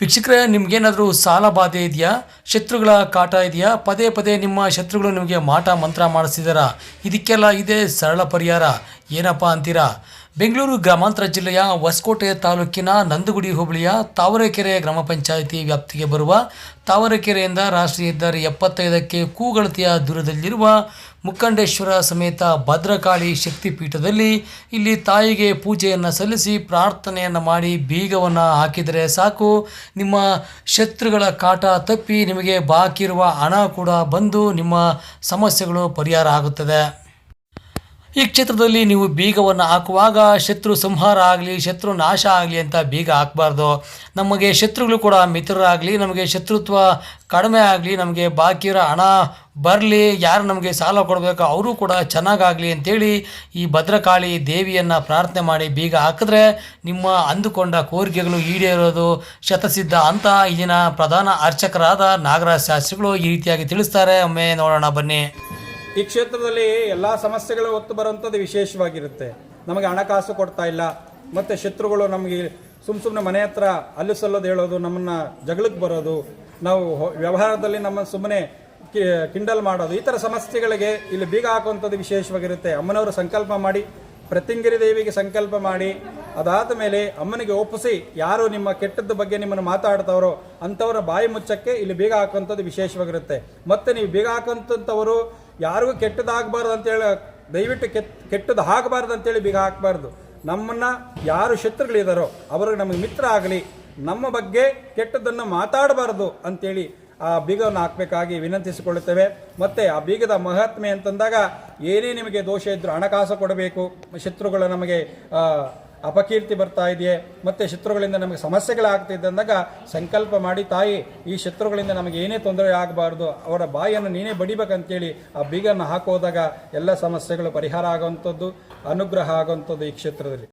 ವೀಕ್ಷಕರೇ, ನಿಮಗೇನಾದರೂ ಸಾಲ ಬಾಧೆ ಇದೆಯಾ? ಶತ್ರುಗಳ ಕಾಟ ಇದೆಯಾ? ಪದೇ ಪದೇ ನಿಮ್ಮ ಶತ್ರುಗಳು ನಿಮಗೆ ಮಾಟ, ಮಂತ್ರ ಮಾಡಿಸಿದಾರಾ? ಇದಕ್ಕೆಲ್ಲ ಇದೆ ಸರಳ ಪರಿಹಾರ. ಏನಪ್ಪ ಅಂತೀರಾ? ಬೆಂಗಳೂರು ಗ್ರಾಮಾಂತರ ಜಿಲ್ಲೆಯ ಹೊಸಕೋಟೆ ತಾಲೂಕಿನ ನಂದಗುಡಿ ಹೋಬಳಿಯ ತಾವರೆಕೆರೆ ಗ್ರಾಮ ಪಂಚಾಯಿತಿ ವ್ಯಾಪ್ತಿಗೆ ಬರುವ ತಾವರೆಕೆರೆಯಿಂದ ರಾಷ್ಟ್ರೀಯ ಹೆದ್ದಾರಿ ಎಪ್ಪತ್ತೈದಕ್ಕೆ ಕೂಗಳತಿಯ ದೂರದಲ್ಲಿರುವ ಮುಖಂಡೇಶ್ವರ ಸಮೇತ ಭದ್ರಕಾಳಿ ಶಕ್ತಿಪೀಠದಲ್ಲಿ ಇಲ್ಲಿ ತಾಯಿಗೆ ಪೂಜೆಯನ್ನು ಸಲ್ಲಿಸಿ ಪ್ರಾರ್ಥನೆಯನ್ನು ಮಾಡಿ ಬೀಗವನ್ನು ಹಾಕಿದರೆ ಸಾಕು. ನಿಮ್ಮ ಶತ್ರುಗಳ ಕಾಟ ತಪ್ಪಿ ನಿಮಗೆ ಬಾಕಿರುವ ಹಣ ಕೂಡ ಬಂದು ನಿಮ್ಮ ಸಮಸ್ಯೆಗಳು ಪರಿಹಾರ ಆಗುತ್ತದೆ. ಈ ಕ್ಷೇತ್ರದಲ್ಲಿ ನೀವು ಬೀಗವನ್ನು ಹಾಕುವಾಗ ಶತ್ರು ಸಂಹಾರ ಆಗಲಿ, ಶತ್ರು ನಾಶ ಆಗಲಿ ಅಂತ ಬೀಗ ಹಾಕಬಾರ್ದು. ನಮಗೆ ಶತ್ರುಗಳು ಕೂಡ ಮಿತ್ರರಾಗಲಿ, ನಮಗೆ ಶತ್ರುತ್ವ ಕಡಿಮೆ ಆಗಲಿ, ನಮಗೆ ಬಾಕಿ ಇರೋ ಹಣ ಬರಲಿ, ಯಾರು ನಮಗೆ ಸಾಲ ಕೊಡಬೇಕು ಅವರು ಕೂಡ ಚೆನ್ನಾಗಾಗಲಿ ಅಂತೇಳಿ ಈ ಭದ್ರಕಾಳಿ ದೇವಿಯನ್ನು ಪ್ರಾರ್ಥನೆ ಮಾಡಿ ಬೀಗ ಹಾಕಿದ್ರೆ ನಿಮ್ಮ ಅಂದುಕೊಂಡ ಕೋರಿಕೆಗಳು ಈಡೇರೋದು ಶತಸಿದ್ಧ ಅಂತ ಇಲ್ಲಿನ ಪ್ರಧಾನ ಅರ್ಚಕರಾದ ನಾಗರಾಜ ಶಾಸ್ತ್ರಿಗಳು ಈ ರೀತಿಯಾಗಿ ತಿಳಿಸ್ತಾರೆ. ಒಮ್ಮೆ ನೋಡೋಣ ಬನ್ನಿ. ಈ ಕ್ಷೇತ್ರದಲ್ಲಿ ಎಲ್ಲ ಸಮಸ್ಯೆಗಳು ಒತ್ತು ಬರುವಂಥದ್ದು ವಿಶೇಷವಾಗಿರುತ್ತೆ. ನಮಗೆ ಹಣಕಾಸು ಕೊಡ್ತಾ ಇಲ್ಲ. ಮತ್ತು ಶತ್ರುಗಳು ನಮಗೆ ಸುಮ್ಮ ಸುಮ್ಮನೆ ಮನೆ ಹತ್ರ ಅಲ್ಲಿ ಸಲ್ಲೋದು ಹೇಳೋದು, ನಮ್ಮನ್ನು ಜಗಳಕ್ಕೆ ಬರೋದು, ನಾವು ವ್ಯವಹಾರದಲ್ಲಿ ನಮ್ಮ ಸುಮ್ಮನೆ ಕಿಂಡಲ್ ಮಾಡೋದು, ಈ ಥರ ಸಮಸ್ಯೆಗಳಿಗೆ ಇಲ್ಲಿ ಬೀಗ ಹಾಕುವಂಥದ್ದು ವಿಶೇಷವಾಗಿರುತ್ತೆ. ಅಮ್ಮನವರು ಸಂಕಲ್ಪ ಮಾಡಿ, ಪ್ರತಿಂಗಿರಿ ದೇವಿಗೆ ಸಂಕಲ್ಪ ಮಾಡಿ, ಅದಾದ ಮೇಲೆ ಅಮ್ಮನಿಗೆ ಒಪ್ಪಿಸಿ ಯಾರು ನಿಮ್ಮ ಕೆಟ್ಟದ ಬಗ್ಗೆ ನಿಮ್ಮನ್ನು ಮಾತಾಡ್ತಾರೋ ಅಂಥವರ ಬಾಯಿ ಮುಚ್ಚಕ್ಕೆ ಇಲ್ಲಿ ಬೀಗ ಹಾಕುವಂಥದ್ದು ವಿಶೇಷವಾಗಿರುತ್ತೆ. ಮತ್ತು ನೀವು ಬೀಗ ಹಾಕುವಂಥವರು ಯಾರಿಗೂ ಕೆಟ್ಟದಾಗಬಾರ್ದು ಅಂತೇಳಿ ದಯವಿಟ್ಟು ಕೆತ್ ಕೆಟ್ಟದ್ದು ಆಗಬಾರ್ದು ಅಂತೇಳಿ ಬೀಗ ಹಾಕಬಾರ್ದು. ನಮ್ಮನ್ನು ಯಾರು ಶತ್ರುಗಳಿದಾರೋ ಅವರು ನಮಗೆ ಮಿತ್ರ ಆಗಲಿ, ನಮ್ಮ ಬಗ್ಗೆ ಕೆಟ್ಟದ್ದನ್ನು ಮಾತಾಡಬಾರ್ದು ಅಂತೇಳಿ ಆ ಬೀಗವನ್ನು ಹಾಕಬೇಕಾಗಿ ವಿನಂತಿಸಿಕೊಳ್ಳುತ್ತೇವೆ. ಮತ್ತು ಆ ಬೀಗದ ಮಹಾತ್ಮೆ ಅಂತಂದಾಗ ಏನೇ ನಿಮಗೆ ದೋಷ ಇದ್ದರೂ ಹಣಕಾಸು ಕೊಡಬೇಕು, ಶತ್ರುಗಳು ನಮಗೆ ಅಪಕೀರ್ತಿ ಬರ್ತಾ ಇದೆಯೇ? ಮತ್ತು ಶತ್ರುಗಳಿಂದ ನಮಗೆ ಸಮಸ್ಯೆಗಳಾಗ್ತಿದ್ದಂದಾಗ ಸಂಕಲ್ಪ ಮಾಡಿ, ತಾಯಿ, ಈ ಶತ್ರುಗಳಿಂದ ನಮಗೆ ಏನೇ ತೊಂದರೆ ಆಗಬಾರ್ದು, ಅವರ ಬಾಯಿಯನ್ನು ನೀನೇ ಬಡಿಬೇಕಂತೇಳಿ ಆ ಬೀಗನ್ನು ಹಾಕೋದಾಗ ಎಲ್ಲ ಸಮಸ್ಯೆಗಳು ಪರಿಹಾರ ಆಗುವಂಥದ್ದು, ಅನುಗ್ರಹ ಆಗುವಂಥದ್ದು ಈ ಕ್ಷೇತ್ರದಲ್ಲಿ.